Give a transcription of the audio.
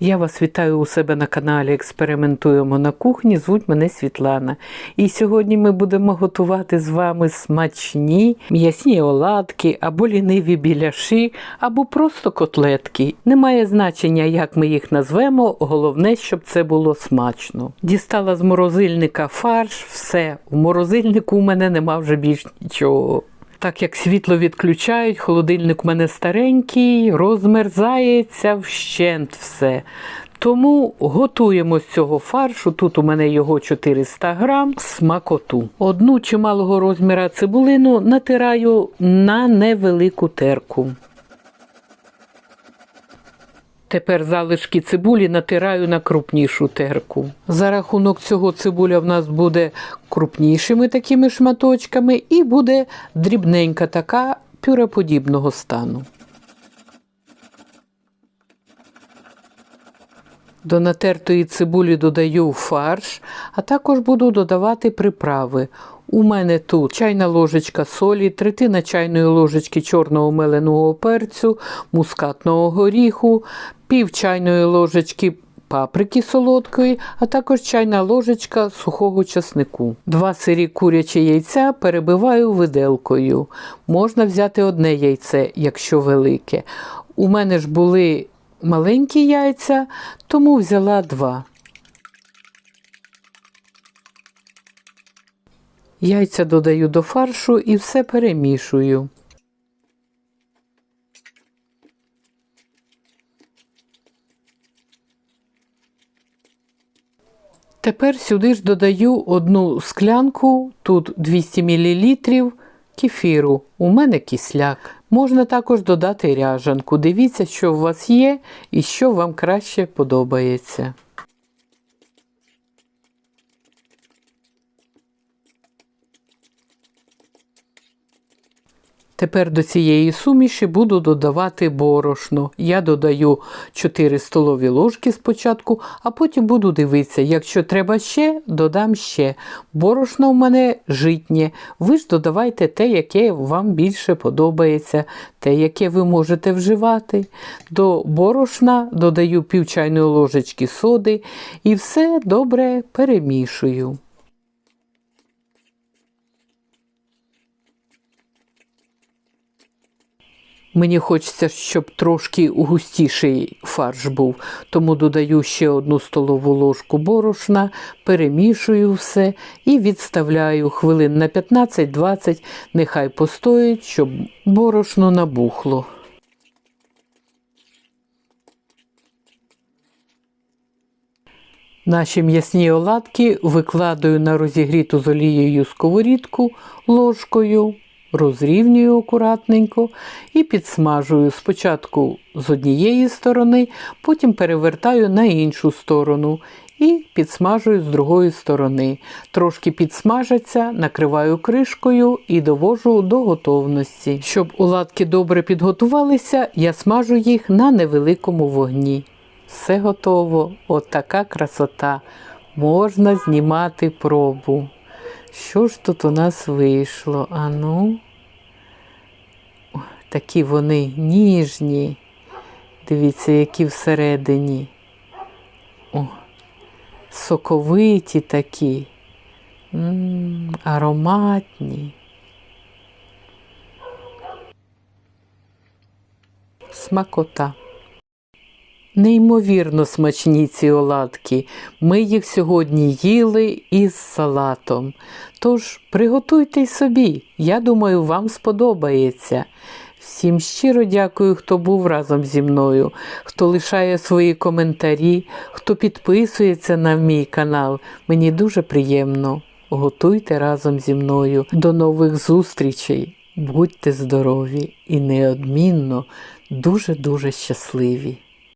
Я вас вітаю у себе на каналі Експериментуємо на кухні. Звуть мене Світлана. І сьогодні ми будемо готувати з вами смачні м'ясні оладки або ліниві біляші, або просто котлетки. Немає значення, як ми їх назвемо, головне, щоб це було смачно. Дістала з морозильника фарш, все. В морозильнику у мене нема вже більш нічого. Так як світло відключають, холодильник у мене старенький, розмерзається вщент все. Тому готуємо з цього фаршу. Тут у мене його 400 грам смакоту. Одну чималого розміра цибулину натираю на невелику терку. Тепер залишки цибулі натираю на крупнішу терку. За рахунок цього цибуля в нас буде крупнішими такими шматочками і буде дрібненька така пюреподібного стану. До натертої цибулі додаю фарш, а також буду додавати приправи. У мене тут чайна ложечка солі, третина чайної ложечки чорного меленого перцю, мускатного горіху, пів чайної ложечки паприки солодкої, а також чайна ложечка сухого часнику. Два сирі курячі яйця перебиваю виделкою. Можна взяти одне яйце, якщо велике. У мене ж були маленькі яйця, тому взяла два. Яйця додаю до фаршу і все перемішую. Тепер сюди ж додаю одну склянку, тут 200 мл кефіру. У мене кисляк. Можна також додати ряжанку. Дивіться, що у вас є і що вам краще подобається. Тепер до цієї суміші буду додавати борошно. Я додаю 4 столові ложки спочатку, а потім буду дивитися, якщо треба ще, додам ще. Борошно в мене житнє. Ви ж додавайте те, яке вам більше подобається, те, яке ви можете вживати. До борошна додаю пів чайної ложечки соди і все добре перемішую. Мені хочеться, щоб трошки густіший фарш був, тому додаю ще одну столову ложку борошна, перемішую все і відставляю хвилин на 15-20, нехай постоїть, щоб борошно набухло. Наші м'ясні оладки викладаю на розігріту з олією сковорідку ложкою, розрівнюю акуратненько і підсмажую спочатку з однієї сторони, потім перевертаю на іншу сторону і підсмажую з другої сторони. Трошки підсмажаться, накриваю кришкою і довожу до готовності. Щоб оладки добре підготувалися, я смажу їх на невеликому вогні. Все готово, от така красота. Можна знімати пробу. Що ж тут у нас вийшло? Ану, такі вони ніжні. Дивіться, які всередині. О, соковиті такі, ароматні. Смакота. Неймовірно смачні ці оладки. Ми їх сьогодні їли із салатом. Тож приготуйте й собі, я думаю, вам сподобається. Всім щиро дякую, хто був разом зі мною, хто лишає свої коментарі, хто підписується на мій канал. Мені дуже приємно. Готуйте разом зі мною. До нових зустрічей. Будьте здорові і неодмінно дуже-дуже щасливі.